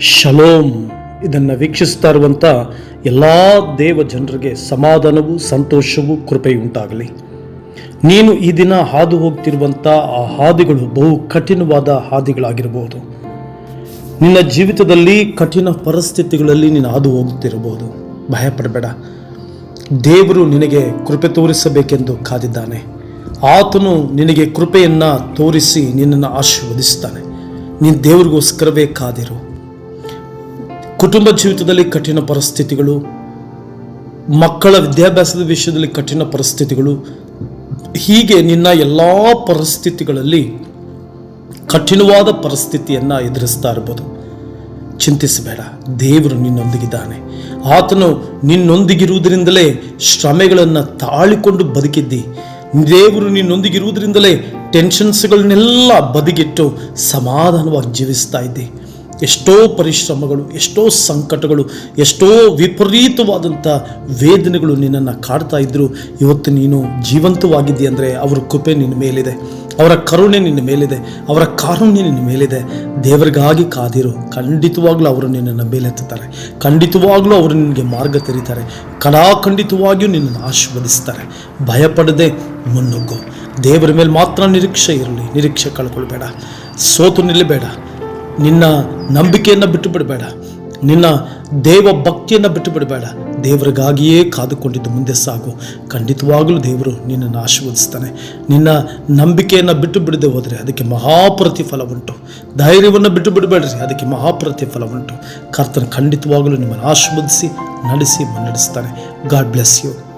Shalom ಇದನ್ನು ವೀಕ್ಷಿಸ್ತಾ ಇರುವಂಥ ಎಲ್ಲ ದೇವ ಜನರಿಗೆ ಸಮಾಧಾನವು ಸಂತೋಷವೂ ಕೃಪೆಯುಂಟಾಗಲಿ. ನೀನು ಈ ದಿನ ಹಾದು ಹೋಗ್ತಿರುವಂಥ ಆ ಹಾದಿಗಳು ಬಹು ಕಠಿಣವಾದ ಹಾದಿಗಳಾಗಿರಬಹುದು. ನಿನ್ನ ಜೀವಿತದಲ್ಲಿ ಕಠಿಣ ಪರಿಸ್ಥಿತಿಗಳಲ್ಲಿ ನೀನು ಹಾದು ಹೋಗುತ್ತಿರಬಹುದು ಭಯಪಡಬೇಡ. ದೇವರು ನಿನಗೆ ಕೃಪೆ ತೋರಿಸಬೇಕೆಂದು ಕಾದಿದ್ದಾನೆ. ಆತನು ನಿನಗೆ ಕೃಪೆಯನ್ನು ತೋರಿಸಿ ನಿನ್ನನ್ನು ಆಶೀರ್ವದಿಸ್ತಾನೆ. ನೀನು ದೇವರಿಗೋಸ್ಕರವೇ ಕಾದಿರು. ಕುಟುಂಬ ಜೀವಿತದಲ್ಲಿ ಕಠಿಣ ಪರಿಸ್ಥಿತಿಗಳು, ಮಕ್ಕಳ ವಿದ್ಯಾಭ್ಯಾಸದ ವಿಷಯದಲ್ಲಿ ಕಠಿಣ ಪರಿಸ್ಥಿತಿಗಳು, ಹೀಗೆ ನಿನ್ನ ಎಲ್ಲ ಪರಿಸ್ಥಿತಿಗಳಲ್ಲಿ ಕಠಿಣವಾದ ಪರಿಸ್ಥಿತಿಯನ್ನು ಎದುರಿಸ್ತಾ ಇರ್ಬೋದು. ಚಿಂತಿಸಬೇಡ, ದೇವರು ನಿನ್ನೊಂದಿಗಿದ್ದಾನೆ. ಆತನು ನಿನ್ನೊಂದಿಗಿರುವುದರಿಂದಲೇ ಶ್ರಮೆಗಳನ್ನು ತಾಳಿಕೊಂಡು ಬದುಕಿದ್ದಿ. ದೇವರು ನಿನ್ನೊಂದಿಗಿರುವುದರಿಂದಲೇ ಟೆನ್ಷನ್ಸ್ಗಳನ್ನೆಲ್ಲ ಬದಿಗಿಟ್ಟು ಸಮಾಧಾನವಾಗಿ ಜೀವಿಸ್ತಾ ಇದ್ದಿ. ಎಷ್ಟೋ ಪರಿಶ್ರಮಗಳು, ಎಷ್ಟೋ ಸಂಕಟಗಳು, ಎಷ್ಟೋ ವಿಪರೀತವಾದಂಥ ವೇದನೆಗಳು ನಿನ್ನನ್ನು ಕಾಡ್ತಾ ಇದ್ದರು ಇವತ್ತು ನೀನು ಜೀವಂತವಾಗಿದ್ದೀ ಅಂದರೆ ಅವರ ಕೃಪೆ ನಿನ್ನ ಮೇಲಿದೆ. ಅವರ ಕರುಣೆ ನಿನ್ನ ಮೇಲಿದೆ. ಅವರ ಕಾರುಣ್ಯ ನಿನ್ನ ಮೇಲಿದೆ. ದೇವರಿಗಾಗಿ ಕಾದಿರು. ಖಂಡಿತವಾಗ್ಲೂ ಅವರು ನಿನ್ನನ್ನು ಮೇಲೆತ್ತುತ್ತಾರೆ. ಖಂಡಿತವಾಗ್ಲೂ ಅವರು ನಿನಗೆ ಮಾರ್ಗ ತೆರೀತಾರೆ. ಕಲಾಖಂಡಿತವಾಗಿಯೂ ನಿನ್ನನ್ನು ಆಶೀರ್ವದಿಸ್ತಾರೆ. ಭಯಪಡದೆ ಮುನ್ನುಗ್ಗು. ದೇವರ ಮೇಲೆ ಮಾತ್ರ ನಿರೀಕ್ಷೆ ಇರಲಿ. ನಿರೀಕ್ಷೆ ಕಳ್ಕೊಳ್ಬೇಡ. ಸೋತು ನಿಲ್ಲಬೇಡ. ನಿನ್ನ ನಂಬಿಕೆಯನ್ನು ಬಿಟ್ಟು ಬಿಡಬೇಡ ನಿನ್ನ ದೇವ ಭಕ್ತಿಯನ್ನು ಬಿಟ್ಟು ಬಿಡಬೇಡ ದೇವರಿಗಾಗಿಯೇ ಕಾದುಕೊಂಡಿದ್ದು ಮುಂದೆ ಸಾಗು. ಖಂಡಿತವಾಗಲೂ ದೇವರು ನಿನ್ನನ್ನು ಆಶೀರ್ವದಿಸ್ತಾನೆ. ನಿನ್ನ ನಂಬಿಕೆಯನ್ನು ಬಿಟ್ಟು ಬಿಡದೆ ಹೋದರೆ ಅದಕ್ಕೆ ಮಹಾಪ್ರತಿಫಲ ಉಂಟು. ಧೈರ್ಯವನ್ನು ಬಿಟ್ಟು ಬಿಡಬೇಡ್ರಿ ಅದಕ್ಕೆ ಮಹಾಪ್ರತಿಫಲ ಉಂಟು. ಕರ್ತನ ಖಂಡಿತವಾಗಲೂ ನಿಮ್ಮನ್ನು ಆಶೀರ್ವದಿಸಿ, ನಡೆಸಿ, ಮುನ್ನಡೆಸ್ತಾನೆ. God bless you